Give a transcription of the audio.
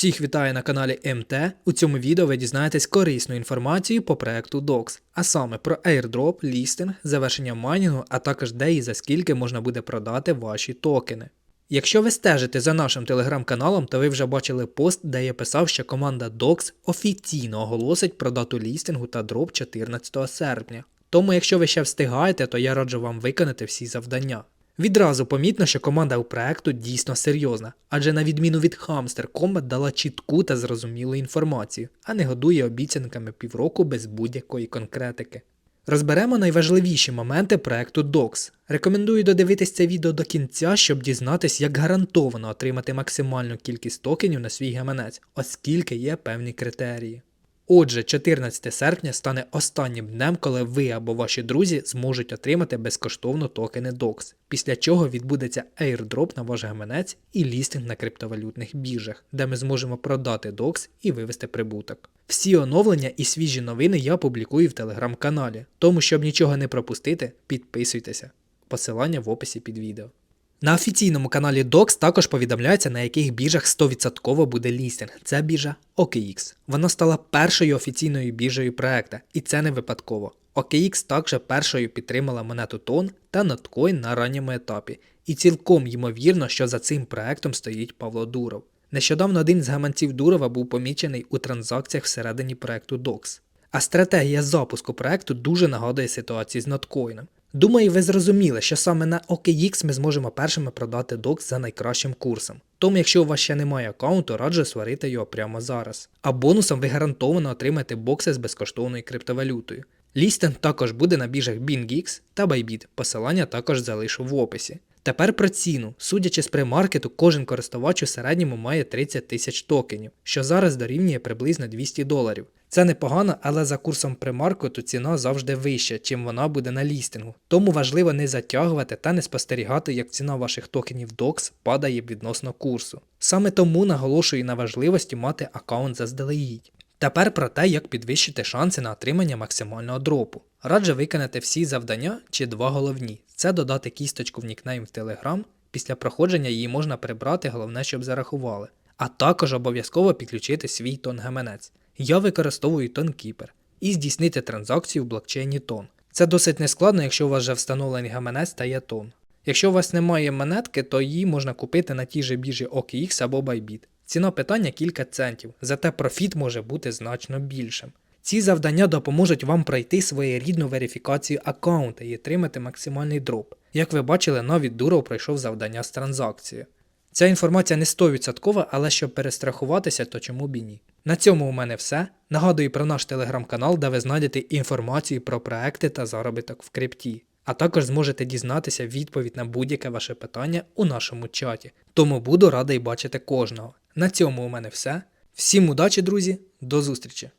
Всіх вітаю на каналі МТ. У цьому відео ви дізнаєтесь корисну інформацію по проекту DOX, а саме про airdrop, лістинг, завершення майнінгу, а також де і за скільки можна буде продати ваші токени. Якщо ви стежите за нашим телеграм-каналом, то ви вже бачили пост, де я писав, що команда DOX офіційно оголосить про дату лістингу та дроп 14 серпня. Тому, якщо ви ще встигаєте, то я раджу вам виконати всі завдання. Відразу помітно, що команда у проекту дійсно серйозна, адже на відміну від Hamster Combat дала чітку та зрозумілу інформацію, а не годує обіцянками півроку без будь-якої конкретики. Розберемо найважливіші моменти проекту DOX. Рекомендую додивитись це відео до кінця, щоб дізнатись, як гарантовано отримати максимальну кількість токенів на свій гаманець, оскільки є певні критерії. Отже, 14 серпня стане останнім днем, коли ви або ваші друзі зможуть отримати безкоштовно токени DOX, після чого відбудеться airdrop на ваш гаманець і лістинг на криптовалютних біржах, де ми зможемо продати DOX і вивести прибуток. Всі оновлення і свіжі новини я публікую в телеграм-каналі, тому щоб нічого не пропустити, підписуйтеся. Посилання в описі під відео. На офіційному каналі DOX також повідомляється, на яких біржах 100% буде лістинг. Це біржа OKX. Вона стала першою офіційною біржею проекту, і це не випадково. OKX також першою підтримала монету Тон та Notcoin на ранньому етапі, і цілком ймовірно, що за цим проектом стоїть Павло Дуров. Нещодавно один з гаманців Дурова був помічений у транзакціях всередині проекту DOX. А стратегія запуску проекту дуже нагадує ситуацію з Notcoin. Думаю, ви зрозуміли, що саме на OKX ми зможемо першими продати док за найкращим курсом. Тому, якщо у вас ще немає аккаунту, раджу сварити його прямо зараз. А бонусом ви гарантовано отримаєте бокси з безкоштовною криптовалютою. Лістинг також буде на біржах BingX та Bybit, посилання також залишу в описі. Тепер про ціну. Судячи з премаркету, кожен користувач у середньому має 30 тисяч токенів, що зараз дорівнює приблизно 200 доларів. Це непогано, але за курсом премаркету ціна завжди вища, чим вона буде на лістингу. Тому важливо не затягувати та не спостерігати, як ціна ваших токенів DOX падає відносно курсу. Саме тому наголошую на важливості мати аккаунт заздалегідь. Тепер про те, як підвищити шанси на отримання максимального дропу. Раджу виконати всі завдання чи два головні. Це додати кісточку в нікнейм в Telegram, після проходження її можна прибрати, головне, щоб зарахували. А також обов'язково підключити свій тон гаманець. Я використовую TonKeeper і здійснити транзакцію в блокчейні Тон. Це досить нескладно, якщо у вас вже встановлений гаманець та є тон. Якщо у вас немає монетки, то її можна купити на тій же біржі OKX або Bybit. Ціна питання кілька центів, зате профіт може бути значно більшим. Ці завдання допоможуть вам пройти своєрідну верифікацію аккаунта і отримати максимальний дроп. Як ви бачили, навіть Дуров пройшов завдання з транзакцією. Ця інформація не 100%, але щоб перестрахуватися, то чому б і ні. На цьому у мене все. Нагадую про наш телеграм-канал, де ви знайдете інформацію про проекти та заробіток в крипті. А також зможете дізнатися відповідь на будь-яке ваше питання у нашому чаті. Тому буду радий бачити кожного. На цьому у мене все. Всім удачі, друзі, до зустрічі!